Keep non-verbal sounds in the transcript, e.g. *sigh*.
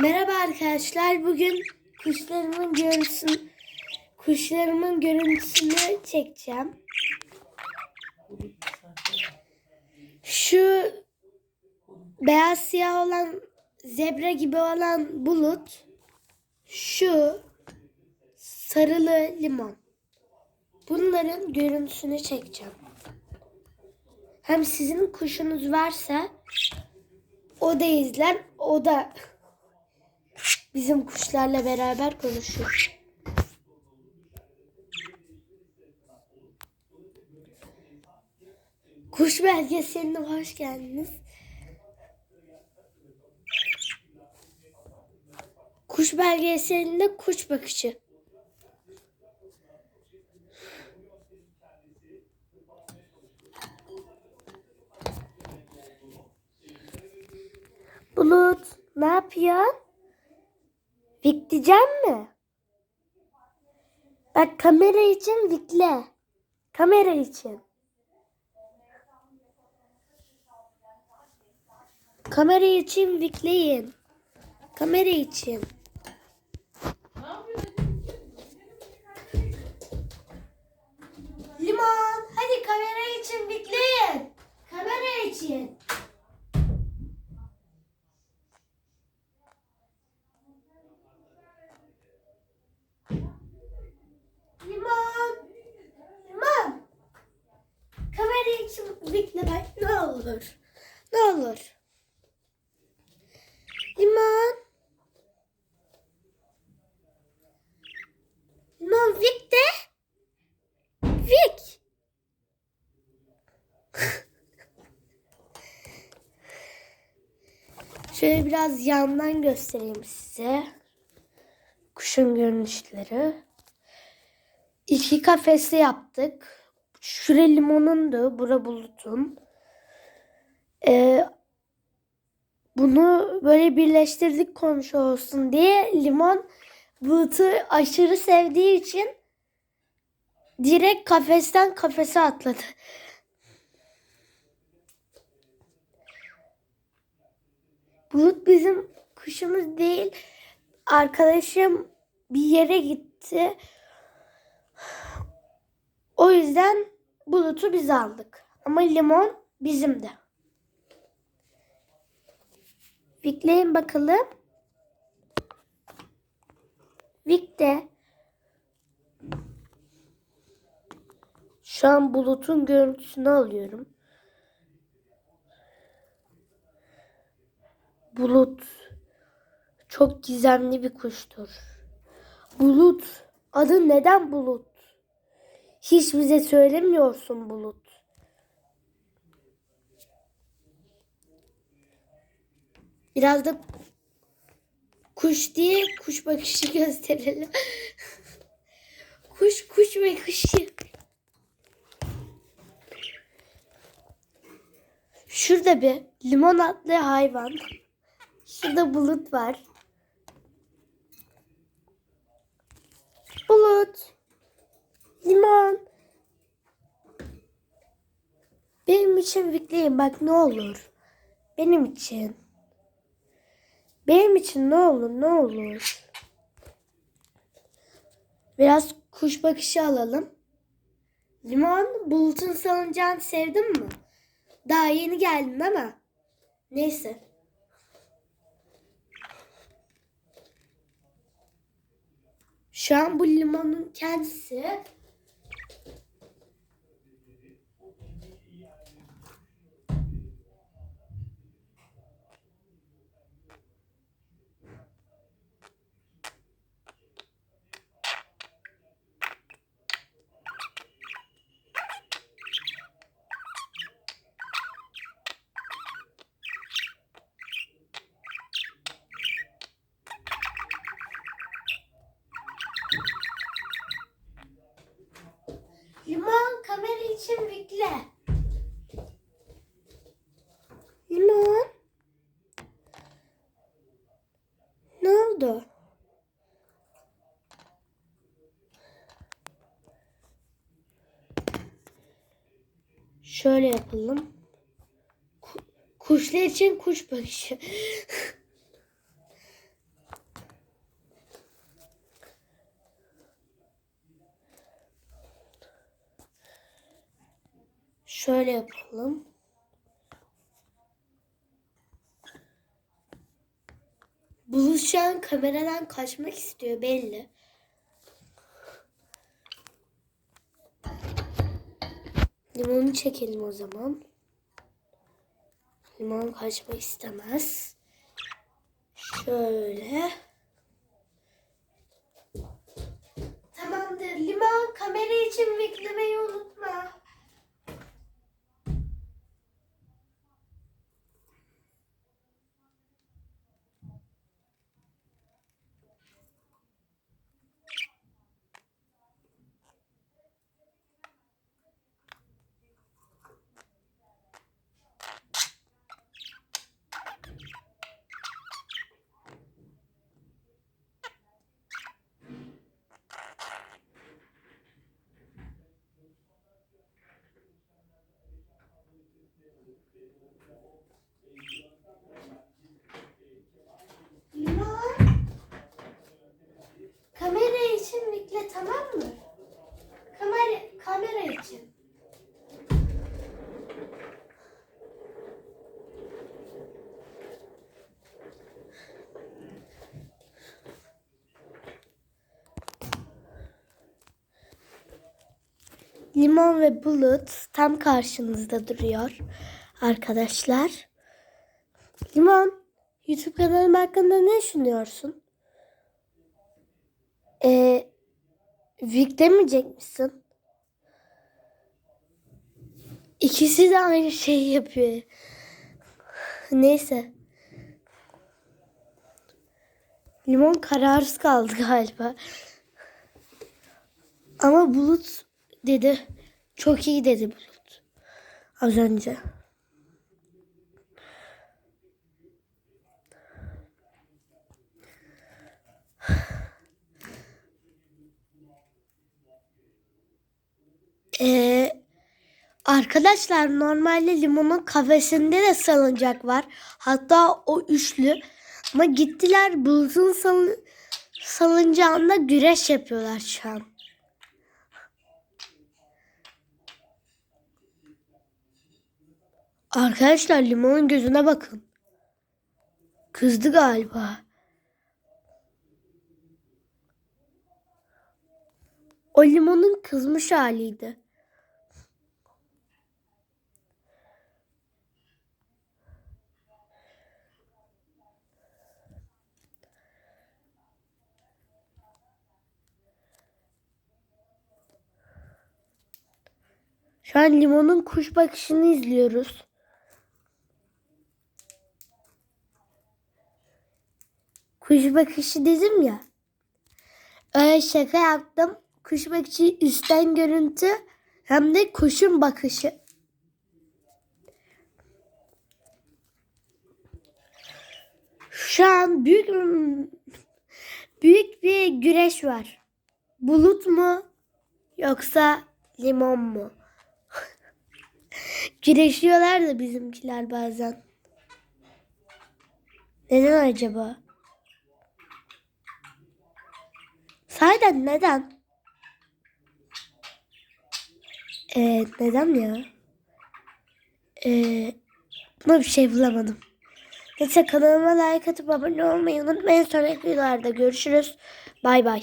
Merhaba arkadaşlar. Bugün kuşlarımın görüntüsünü kuşlarımın görüntüsünü çekeceğim. Şu beyaz siyah olan zebra gibi olan bulut. Şu sarılı limon. Bunların görüntüsünü çekeceğim. Hem sizin kuşunuz varsa o da izler, o da bizim kuşlarla beraber konuşur. Kuş belgeseline hoş geldiniz. Kuş belgeselinde kuş bakışı. Bulut ne yapıyorsun? Vikleyecek mi? Bak kamera için vikle. Kamera için. Kamera için vikleyin. Kamera için. Limon, hadi kamera için vikleyin. Kamera için. Limon. Limon. Kamera için bekle bak ne olur. Ne olur. Limon. Limon Vik de. Vik. *laughs* Şöyle biraz yandan göstereyim size. Kuşun görünüşleri. İki kafesli yaptık. Şura limonundu, bura bulutun. Ee, bunu böyle birleştirdik komşu olsun diye limon bulutu aşırı sevdiği için direkt kafesten kafese atladı. Bulut bizim kuşumuz değil. Arkadaşım bir yere gitti. O yüzden bulutu biz aldık. Ama limon bizim de. Vikleyin bakalım. Vik de. Şu an bulutun görüntüsünü alıyorum. Bulut çok gizemli bir kuştur. Bulut adı neden bulut? Hiç bize söylemiyorsun Bulut. Biraz da kuş diye kuş bakışı *laughs* gösterelim. kuş kuş bakışı. Şurada bir limon adlı hayvan. Şurada bulut var. Bulut. Limon. Benim için bekleyin bak ne olur. Benim için. Benim için ne olur ne olur. Biraz kuş bakışı alalım. Limon bulutun salıncağını sevdin mi? Daha yeni geldin ama. Neyse. Şu an bu limonun kendisi Şöyle yapalım. Kuşlar için kuş bakışı. Şöyle yapalım. Buluşan kameradan kaçmak istiyor belli. Limonu çekelim o zaman. Limon kaçmak istemez. Şöyle. Tamamdır. Limon kamera için beklemeyi unutma. Limon. Kamera için bekle tamam mı? Kamera, kamera için. Limon ve Bulut tam karşınızda duruyor arkadaşlar. Limon, YouTube kanalım hakkında ne düşünüyorsun? Ee, yüklemeyecek misin? İkisi de aynı şeyi yapıyor. Neyse. Limon kararsız kaldı galiba. Ama Bulut dedi. Çok iyi dedi Bulut. Az önce. *sighs* Ee, arkadaşlar normalde limonun kafesinde de salıncak var. Hatta o üçlü. Ama gittiler bulutun salı, salıncağında güreş yapıyorlar şu an. Arkadaşlar limonun gözüne bakın. Kızdı galiba. O limonun kızmış haliydi. Şu an limonun kuş bakışını izliyoruz. Kuş bakışı dedim ya. Öyle şaka yaptım. Kuş bakışı üstten görüntü hem de kuşun bakışı. Şu an büyük büyük bir güreş var. Bulut mu yoksa limon mu? *laughs* Güreşiyorlar da bizimkiler bazen. Neden acaba? Sahiden neden? Ee, neden ya? Ee, buna bir şey bulamadım. Neyse kanalıma like atıp abone olmayı unutmayın. Sonraki videolarda görüşürüz. Bay bay.